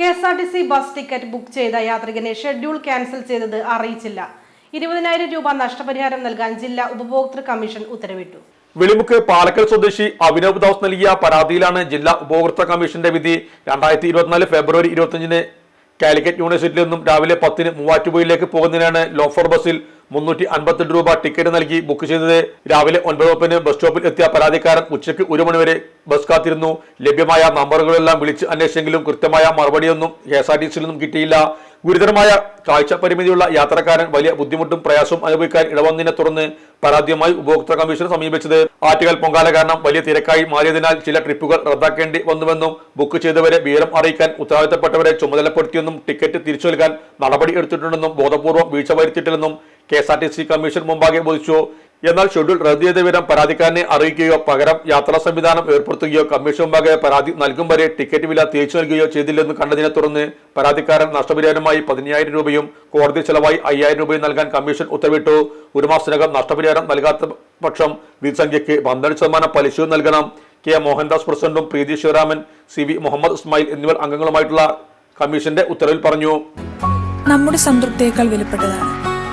K S R T C bus ticket book ചെയ്ത യാത്രികനെ schedule cancel ചെയ്തത് അറിയിച്ചില്ല. ഇരുപതിനായിരം രൂപ നഷ്ടപരിഹാരം നൽകാൻ ജില്ലാ ഉപഭോക്തൃ കമ്മീഷൻ ഉത്തരവിട്ടു. വെളിമുക്ക് പാലക്കൽ സ്വദേശി അഭിനവ് ദാസ് നൽകിയ പരാതിയിലാണ് ജില്ലാ ഉപഭോക്തൃ കമ്മീഷന്റെ വിധി രണ്ടായിരത്തി ഇരുപത്തിനാല് ഫെബ്രുവരി ഇരുപത്തിയഞ്ചിന് കാലിക്കറ്റ് യൂണിവേഴ്സിറ്റിയിൽ നിന്നും രാവിലെ പത്തിന് മൂവാറ്റുപുഴയിലേക്ക് പോകുന്നതിനാണ് ലോഫർ ബസ്സിൽ മുന്നൂറ്റി അൻപത്തെട്ട് രൂപ ടിക്കറ്റ് നൽകി ബുക്ക് ചെയ്തത്. രാവിലെ ഒൻപത് മുപ്പതിന് ബസ് സ്റ്റോപ്പിൽ എത്തിയ പരാതിക്കാരൻ ഉച്ചയ്ക്ക് ഒരു മണിവരെ ബസ് കാത്തിരുന്നു. ലഭ്യമായ നമ്പറുകളെല്ലാം വിളിച്ച് അന്വേഷിച്ചെങ്കിലും കൃത്യമായ മറുപടിയൊന്നും കെ എസ് ആർ ടി സിയിൽ നിന്നും കിട്ടിയില്ല. ഗുരുതരമായ കാഴ്ച പരിമിതിയുള്ള യാത്രക്കാരൻ വലിയ ബുദ്ധിമുട്ടും പ്രയാസവും അനുഭവിക്കാൻ ഇടവന്നതിനെ തുടർന്ന് പരാതിയുമായി ഉപഭോക്തൃ കമ്മീഷനെ സമീപിച്ചത്. ആറ്റുകാൽ പൊങ്കാല കാരണം വലിയ തിരക്കായി മാറിയതിനാൽ ചില ട്രിപ്പുകൾ റദ്ദാക്കേണ്ടി വന്നുവെന്നും ബുക്ക് ചെയ്തവരെ വിവരം അറിയിക്കാൻ ഉത്തരവാദിത്തപ്പെട്ടവരെ ചുമതലപ്പെടുത്തിയെന്നും ടിക്കറ്റ് തിരിച്ചു നൽകാൻ നടപടി എടുത്തിട്ടുണ്ടെന്നും ബോധപൂർവം വീഴ്ച വരുത്തിയിട്ടില്ലെന്നും K S R T C commission മുമ്പാകെ ബോധിച്ചു എന്നാൽ ഷെഡ്യൂൾ റദ്ദ് ചെയ്ത വിവരം പരാതിക്കാരനെ അറിയിക്കുകയോ പകരം യാത്രാ സംവിധാനം ഏർപ്പെടുത്തുകയോ കമ്മീഷൻ മുമ്പാകെ പരാതി നൽകും വരെ ടിക്കറ്റ് വില തിരിച്ചു നൽകുകയോ ചെയ്തില്ലെന്ന് കണ്ടതിനെ തുടർന്ന് പരാതിക്കാരൻ നഷ്ടപരിഹാരമായി പതിനായിരം രൂപയും കോടതി ചെലവായി അയ്യായിരം രൂപയും നൽകാൻ കമ്മീഷൻ ഉത്തരവിട്ടു. ഒരു മാസത്തിനകം നഷ്ടപരിഹാരം നൽകാത്ത പക്ഷം വിധിസംഖ്യയ്ക്ക് പന്ത്രണ്ട് ശതമാനം പലിശയും നൽകണം. കെ മോഹൻദാസ് പ്രസിഡന്റും പ്രീതി ശിവരാമൻ സി വി മുഹമ്മദ് ഇസ്മായിൽ എന്നിവർ അംഗങ്ങളുമായിട്ടുള്ള കമ്മീഷന്റെ ഉത്തരവിൽ പറഞ്ഞു. നമ്മുടെ സംതൃപ്തിയേക്കാൾ വിലപ്പെട്ടതാണ്.